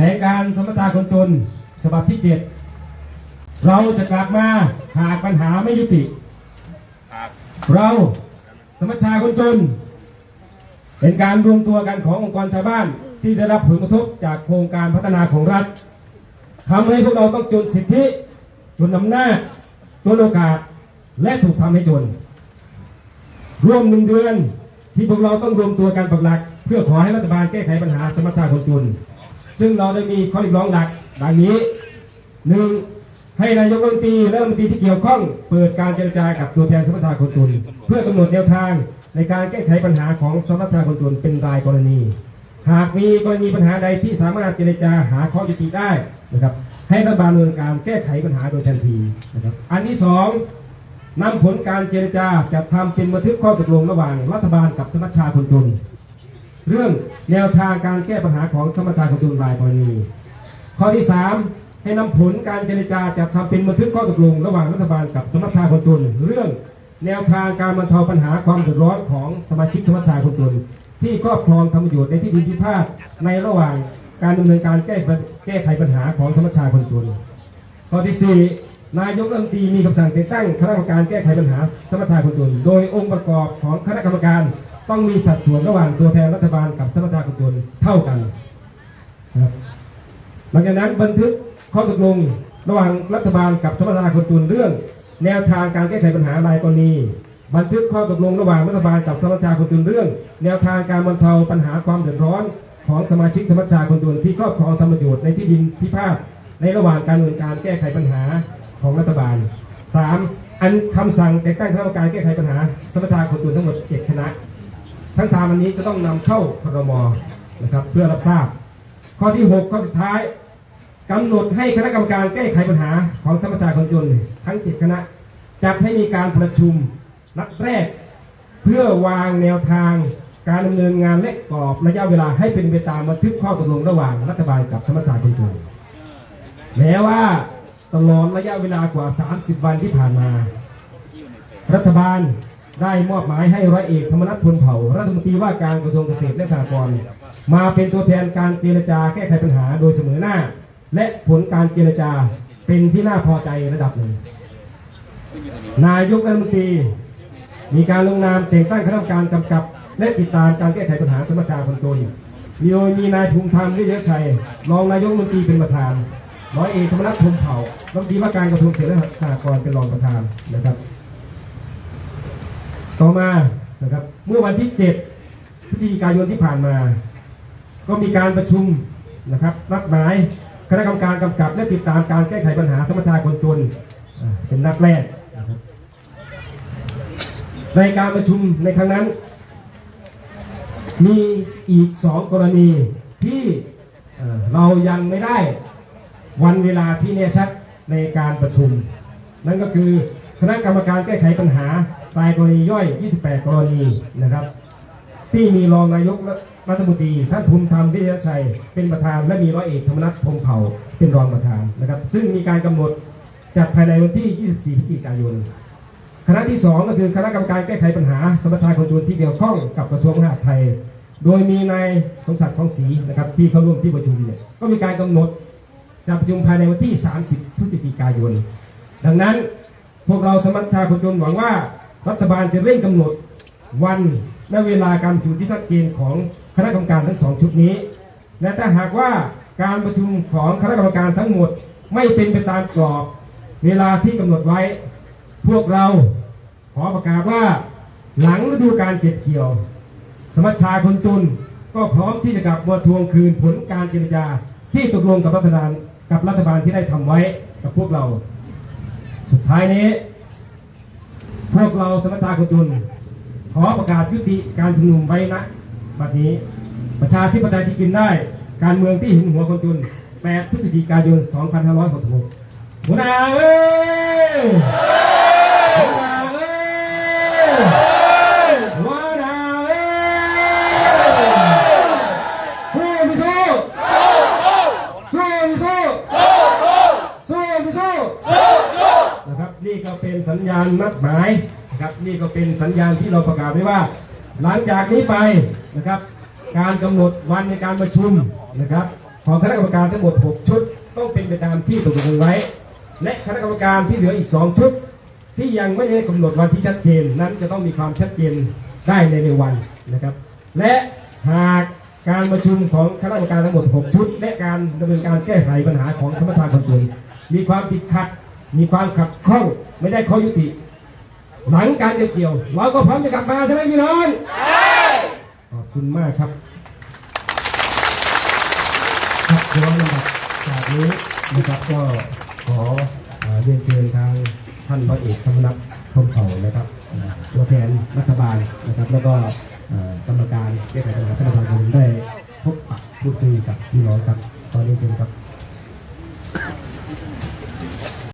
ลงการสมรชาคนจนฉบับที่เจ็ดเราจะกลับมาหากปัญหาไม่ยุติ เราสมัชชาคนจน เป็นการรวมตัวกันขององค์กรชาวบ้านที่ได้รับผลกระทบจากโครงการพัฒนาของรัฐทำให้พวกเราต้องจนสิทธิจนอำนาจจนโอกาสและถูกทำให้จน ร่วมหนึ่งเดือนที่พวกเราต้องรวมตัวกันปักหลัก เพื่อขอให้รัฐบาลแก้ไขปัญหาสมัชชาคนจน ซึ่งเราได้มีข้อเรียกร้องหลักดังนี้หนึ่งให้นายกรัฐมนตรีและรัฐมนตรีที่เกี่ยวข้อง เปิดการเจรจากับตัวแทนสมัชชาคนจนเพื่อกำหนดแนวทางในการแก้ไขปัญหาของสมัชชาคนจนเป็นรายกรณี หากมีกรณีปัญหาใดที่สามารถเจรจาหาข้อยุติได้นะครับ ให้รัฐบาลดำเนินการแก้ไขปัญหาโดยทันทีนะครับ อันที่สองนำผลการเจรจาจัดทำเป็นบันทึกข้อตกลงระหว่างรัฐบาลกับสมัชชาคนจน เรื่องแนวทางการแก้ปัญหาของสมัชชาคนจนรายกรณีข้อที่ 3 ให้นำผลการเจรจาจัดทำเป็นบันทึกข้อตกลง ระหว่างรัฐบาลกับสมัชชาคนจนเรื่องแนวทางการบรรเทาปัญหาความเดือดร้อนของสมาชิกสมัชชาคนจนที่ครอบครองทำประโยชน์ในที่ดินพิพาทในระหว่างการดำเนินการแก้แก้ไขปัญหาของสมัชชาคนจนข้อที่ 4 นายกรัฐมนตรีมีคำสั่งแต่งตั้งคณะกรรมการแก้ไขปัญหาสมรรถนะคนจนโดยองค์ประกอบของคณะกรรมการ ต้องมีสัดส่วนระหว่างตัวแทนรัฐบาลกับสมรรถนะคนจนเท่ากันนะครับหลังจากนั้นบันทึกข้อตกลงระหว่างรัฐบาลกับสมรรถนะคนจนเรื่อง แนวทางการแก้ไขปัญหารายกรณีบันทึกข้อตกลงระหว่างรัฐบาลกับสมรรถนะคนจนเรื่อง แนวทางการบรรเทาปัญหาความเดือดร้อนของสมาชิกสมัชชาคนจนที่ครอบครองทำประโยชน์ในที่ดินพิพาทในระหว่างการดำเนินการแก้ไขปัญหาของรัฐบาล 3. อันคำสั่งแต่งตั้งคณะกรรมการแก้ไขปัญหาสมรรถนะคนจนทั้งหมด 7 คณะ ทั้งสามอันนี้จะต้องนำเข้าครมนะครับเพื่อรับทราบ ข้อที่ 6 ข้อสุดท้ายกำหนดให้คณะกรรมการแก้ไขปัญหาของสมรรถนะคนจนทั้ง7คณะจัดให้มีการประชุมนัดแรก เพื่อวางแนวทางการดำเนินงานและกรอบระยะเวลาให้เป็นไปตามบันทึกข้อตกลงระหว่างรัฐบาลกับสมรรถนะคนจนแม้ว่าตลอดระยะเวลากว่า 30 วันที่ผ่านมา รัฐบาล ได้มอบหมายให้ร้อยเอกธรรมนัฐพลเผ่ารัฐมนตรีว่าการกระทรวงเกษตรและสหกรณ์มาเป็นตัวแทนการเจรจาแก้ไขปัญหาโดยเสมอหน้า และผลการเจรจาเป็นที่น่าพอใจระดับหนึ่ง นายกรัฐมนตรี มีการลงนามแต่งตั้งคณะกรรมการกำกับ และติดตามการแก้ไขปัญหาสมรรถนะคนจนโดยมีนายภูมิธรรมวิเยอะชัยรองนายกรัฐมนตรีเป็นประธานร้อยเอกธรรมนัฐพรหมเผ่ารัฐมนตรีว่าการกระทรวงเกษตรและสหกรณ์เป็นรองประธานนะครับ ต่อมานะครับเมื่อวันที่ 7 พฤศจิกายนที่ผ่านมา ก็มีการประชุมนะครับนัดหมายคณะกรรมการกำกับและติดตามการแก้ไขปัญหาสมรรถนะคนจนเป็นนัดแรก ในการประชุมในครั้งนั้น มีอีกสองกรณีที่เรายังไม่ได้วันเวลาที่แน่ชัดในการประชุม นั่นก็คือคณะกรรมการแก้ไขปัญหา รายกรณีย่อย 28 กรณีนะครับ ที่มีรองนายกรัฐมนตรีท่านภูมิธรรมวิทยาชัย เป็นประธานและมีร้อยเอกธรรมนัฐพรหมเผ่าเป็นรองประธานนะครับ ซึ่งมีการกำหนดจัดภายในวันที่ 24 พฤศจิกายน คณะที่ 2 ก็คือคณะกรรมการแก้ไขปัญหาสมรรถนะคนจนที่เกี่ยวข้องกับกระทรวงมหาดไทย โดยมีนายสมศักดิ์ทองศรีนะครับที่เข้าร่วมที่ประชุมเนี่ยก็มีการกำหนดจะประชุมภายในวันที่ 30 พฤศจิกายน ดังนั้นพวกเราสมัชชาคนจนหวังว่า รัฐบาลจะเร่งกำหนดวันและเวลาการประชุมที่ชัดเจนของคณะกรรมการทั้งสองชุดนี้ และถ้าหากว่าการประชุมของคณะกรรมการทั้งหมดไม่เป็นไปตามกรอบ เวลาที่กำหนดไว้ พวกเราขอประกาศว่าหลังฤดูการเก็บเกี่ยว สมัชชาคนจนก็พร้อมที่จะกลับมาทวงคืนผลการเจรจาที่ตกลงกับรัฐบาลกับรัฐบาลที่ได้ทำไว้กับพวกเรา สุดท้ายนี้ พวกเราสมัชชาคนจนขอประกาศยุติการชุมนุมไว้นะบัดนี้ประชาธิปไตยที่กินได้ การเมืองที่เห็นหัวคนจน 8 พฤศจิกายน 2566หัวหน้าเอ้ย นี่ก็เป็นสัญญาณนัดหมายนะครับนี่ก็เป็นสัญญาณที่เราประกาศไว้ว่า หลังจากนี้ไปนะครับ การกำหนดวันในการประชุมนะครับของคณะกรรมการทั้งหมด 6 ชุด ต้องเป็นไปตามที่ตกลงไว้ และคณะกรรมการที่เหลืออีก 2 ชุด ที่ยังไม่ได้กำหนดวันที่ชัดเจนนั้นจะต้องมีความชัดเจนได้ในในวันนะครับ และหากการประชุมของคณะกรรมการทั้งหมด 6 ชุด และการดำเนินการแก้ไขปัญหาของสมรทานคนตุนมีความติดขัด มีความขัดข้องไม่ได้ข้อยุติ หลังการเก็บเกี่ยว เราก็พร้อมจะกลับมาใช่ไหมพี่น้องขอบคุณมากครับครับพร้อมลำดับจากนี้นะครับก็ขอเอ่อเรียนเชิญทางท่านร้อยเอกธรรมนัฐพรหมเผ่านะครับเอ่อตัวแทนรัฐบาลนะครับ แล้วก็เอ่อกรรมการแก้ไขปัญหาสถานการณ์ได้พบปะพูดคุยกับพี่น้องครับตอนนี้เชิญครับ